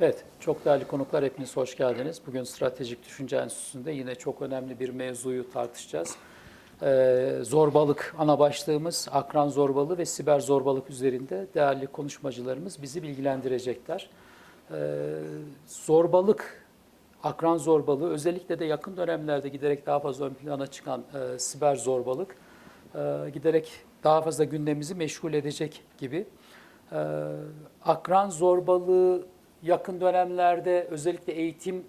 Evet, çok değerli konuklar hepiniz hoş geldiniz. Bugün Stratejik Düşünce Enstitüsü'nde yine çok önemli bir mevzuyu tartışacağız. Ee, zorbalık ana başlığımız, akran zorbalığı ve siber zorbalık üzerinde değerli konuşmacılarımız bizi bilgilendirecekler. Ee, zorbalık, akran zorbalığı özellikle de yakın dönemlerde giderek daha fazla ön plana çıkan e, siber zorbalık e, giderek daha fazla gündemimizi meşgul edecek gibi. Ee, akran zorbalığı yakın dönemlerde özellikle eğitim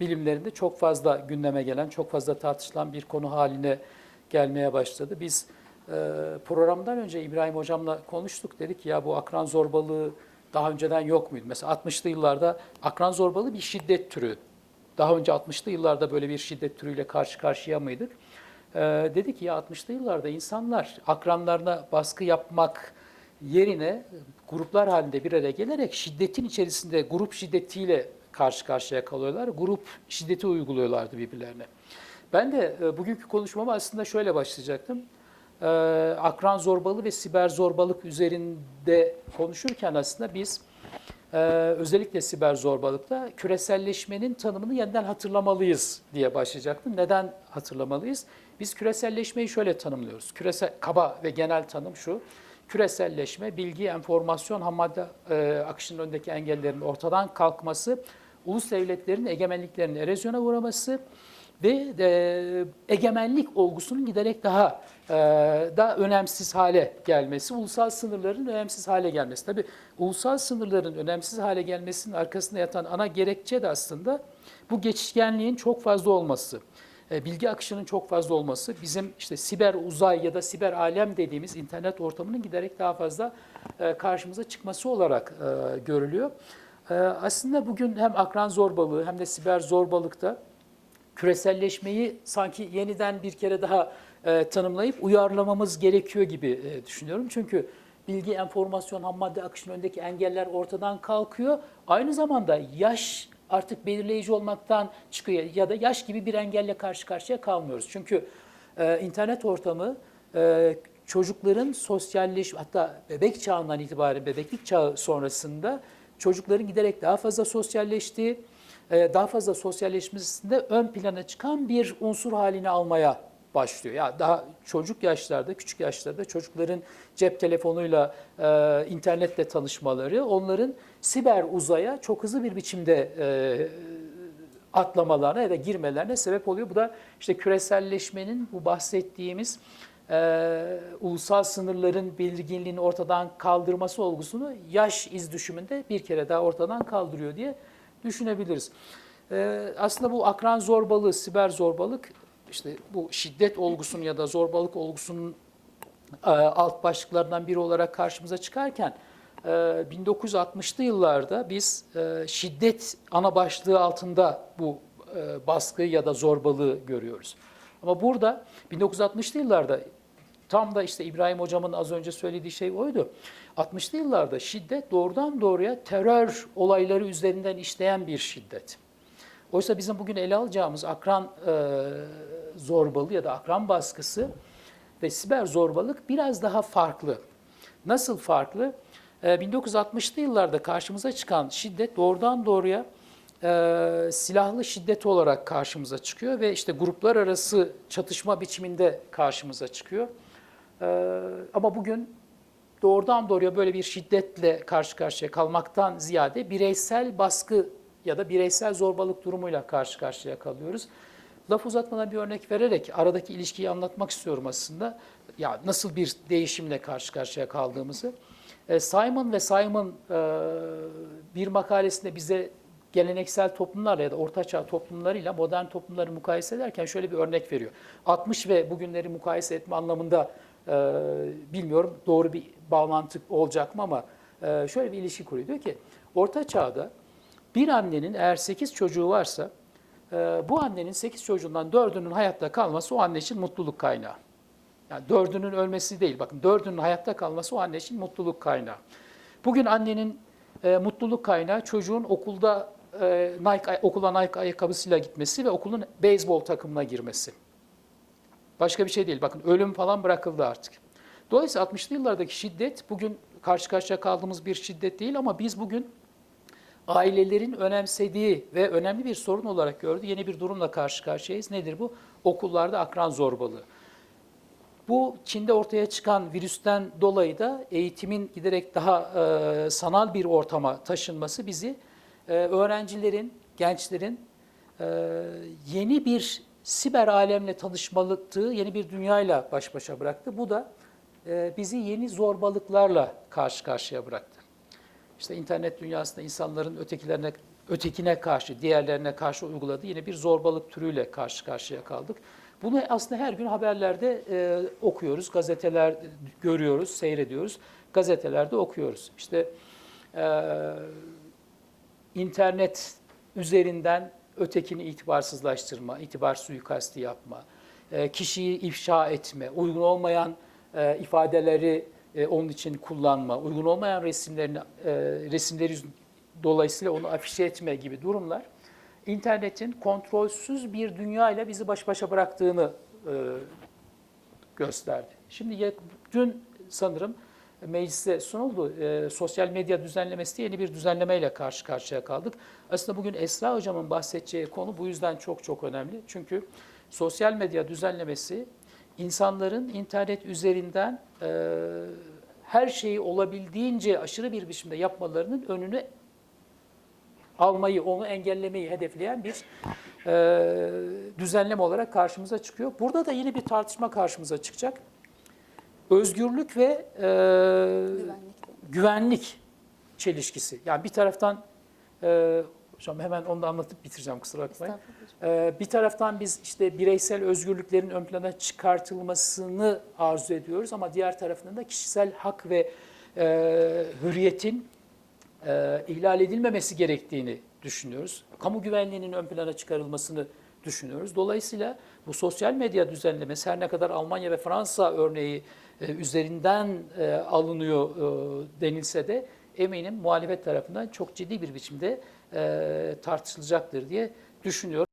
bilimlerinde çok fazla gündeme gelen, çok fazla tartışılan bir konu haline gelmeye başladı. Biz e, programdan önce İbrahim Hocam'la konuştuk. Dedik ya bu akran zorbalığı daha önceden yok muydu? Mesela 60'lı yıllarda akran zorbalığı bir şiddet türü. Daha önce 60'lı yıllarda böyle bir şiddet türüyle karşı karşıya mıydık? Ee, dedi ki ya 60'lı yıllarda insanlar akranlarına baskı yapmak yerine gruplar halinde bir araya gelerek şiddetin içerisinde grup şiddetiyle karşı karşıya kalıyorlar. Grup şiddeti uyguluyorlardı birbirlerine. Ben de e, bugünkü konuşmama aslında şöyle başlayacaktım. E, akran zorbalığı ve siber zorbalık üzerinde konuşurken aslında biz e, özellikle siber zorbalıkta küreselleşmenin tanımını yeniden hatırlamalıyız diye başlayacaktım. Neden hatırlamalıyız? Biz küreselleşmeyi şöyle tanımlıyoruz. Küresel, kaba ve genel tanım şu. Küreselleşme, bilgi, enformasyon, ham madde e, akışının önündeki engellerin ortadan kalkması, ulus devletlerin egemenliklerinin erozyona uğraması ve e, egemenlik olgusunun giderek daha e, daha önemsiz hale gelmesi, ulusal sınırların önemsiz hale gelmesi. Tabii ulusal sınırların önemsiz hale gelmesinin arkasında yatan ana gerekçe de aslında bu geçişkenliğin çok fazla olması bilgi akışının çok fazla olması, bizim işte siber uzay ya da siber alem dediğimiz internet ortamının giderek daha fazla e, karşımıza çıkması olarak e, görülüyor. Aslında bugün hem akran zorbalığı hem de siber zorbalıkta küreselleşmeyi sanki yeniden bir kere daha tanımlayıp uyarlamamız gerekiyor gibi düşünüyorum. Çünkü bilgi, enformasyon, ham madde akışının önündeki engeller ortadan kalkıyor. Aynı zamanda yaş artık belirleyici olmaktan çıkıyor ya da yaş gibi bir engelle karşı karşıya kalmıyoruz. Çünkü e, internet ortamı e, çocukların sosyalleş hatta bebek çağından itibaren bebeklik çağı sonrasında çocukların giderek daha fazla sosyalleştiği, e, daha fazla sosyalleşmesinde ön plana çıkan bir unsur haline almaya başlıyor. Ya daha çocuk yaşlarda, küçük yaşlarda çocukların cep telefonuyla, e, internetle tanışmaları, onların siber uzaya çok hızlı bir biçimde e, atlamalarına ya da girmelerine sebep oluyor. Bu da işte küreselleşmenin bu bahsettiğimiz e, ulusal sınırların belirginliğini ortadan kaldırması olgusunu yaş iz düşümünde bir kere daha ortadan kaldırıyor diye düşünebiliriz. E, aslında bu akran zorbalığı, siber zorbalık işte bu şiddet olgusunun ya da zorbalık olgusunun e, alt başlıklarından biri olarak karşımıza çıkarken 1960'lı e, yıllarda biz e, şiddet ana başlığı altında bu baskı ya da zorbalığı görüyoruz. Ama burada 1960'lı yıllarda tam da işte İbrahim Hocam'ın az önce söylediği şey oydu. 60'lı yıllarda şiddet doğrudan doğruya terör olayları üzerinden işleyen bir şiddet. Oysa bizim bugün ele alacağımız akran e, zorbalığı ya da akran baskısı ve siber zorbalık biraz daha farklı. Nasıl farklı? E, 1960'lı yıllarda karşımıza çıkan şiddet doğrudan doğruya e, silahlı şiddet olarak karşımıza çıkıyor ve işte gruplar arası çatışma biçiminde karşımıza çıkıyor. E, ama bugün doğrudan doğruya böyle bir şiddetle karşı karşıya kalmaktan ziyade bireysel baskı ya da bireysel zorbalık durumuyla karşı karşıya kalıyoruz. Laf uzatmadan bir örnek vererek aradaki ilişkiyi anlatmak istiyorum aslında. Ya nasıl bir değişimle karşı karşıya kaldığımızı. E, Simon ve Simon e, bir makalesinde bize geleneksel toplumlarla ya da ortaçağ toplumlarıyla modern toplumları mukayese ederken şöyle bir örnek veriyor. 60 ve bugünleri mukayese etme anlamında e, bilmiyorum doğru bir bağlantı olacak mı ama şöyle bir ilişki kuruyor. Diyor ki orta çağda bir annenin eğer 8 çocuğu varsa bu annenin 8 çocuğundan 4'ünün hayatta kalması o anne için mutluluk kaynağı. Yani 4'ünün ölmesi değil. Bakın 4'ünün hayatta kalması o anne için mutluluk kaynağı. Bugün annenin e, mutluluk kaynağı çocuğun okulda e, Nike okula Nike ayakkabısıyla gitmesi ve okulun beyzbol takımına girmesi. Başka bir şey değil. Bakın ölüm falan bırakıldı artık. Dolayısıyla 60'lı yıllardaki şiddet bugün karşı karşıya kaldığımız bir şiddet değil ama biz bugün ailelerin önemsediği ve önemli bir sorun olarak gördüğü yeni bir durumla karşı karşıyayız. Nedir bu? Okullarda akran zorbalığı. Bu Çin'de ortaya çıkan virüsten dolayı da eğitimin giderek daha e, sanal bir ortama taşınması bizi e, öğrencilerin, gençlerin e, yeni bir siber alemle tanışmalıktığı yeni bir dünyayla baş başa bıraktı. Bu da e, bizi yeni zorbalıklarla karşı karşıya bıraktı. İşte internet dünyasında insanların ötekilerine ötekine karşı, diğerlerine karşı uyguladığı yine bir zorbalık türüyle karşı karşıya kaldık. Bunu aslında her gün haberlerde e, okuyoruz, gazeteler görüyoruz, seyrediyoruz, gazetelerde okuyoruz. İşte e, internet üzerinden ötekini itibarsızlaştırma, itibar suikasti yapma, e, kişiyi ifşa etme, uygun olmayan e, ifadeleri e, onun için kullanma, uygun olmayan resimlerini e, resimleri dolayısıyla onu afişe etme gibi durumlar internetin kontrolsüz bir dünyayla bizi baş başa bıraktığını e, gösterdi. Şimdi dün sanırım meclise sunuldu. E, sosyal medya düzenlemesi diye yeni bir düzenlemeyle karşı karşıya kaldık. Aslında bugün Esra Hocam'ın bahsedeceği konu bu yüzden çok çok önemli. Çünkü sosyal medya düzenlemesi insanların internet üzerinden e, her şeyi olabildiğince aşırı bir biçimde yapmalarının önünü almayı, onu engellemeyi hedefleyen bir e, düzenleme olarak karşımıza çıkıyor. Burada da yine bir tartışma karşımıza çıkacak. Özgürlük ve e, Güvenlik güvenlik çelişkisi. Yani bir taraftan e, hocam hemen onu da anlatıp bitireceğim kusura bakmayın. Ee, Bir taraftan biz işte bireysel özgürlüklerin ön plana çıkartılmasını arzu ediyoruz ama diğer taraftan da kişisel hak ve e, hürriyetin e, ihlal edilmemesi gerektiğini düşünüyoruz. Kamu güvenliğinin ön plana çıkarılmasını düşünüyoruz. Dolayısıyla bu sosyal medya düzenlemesi her ne kadar Almanya ve Fransa örneği e, üzerinden e, alınıyor e, denilse de eminim muhalefet tarafından çok ciddi bir biçimde e, tartışılacaktır diye düşünüyorum.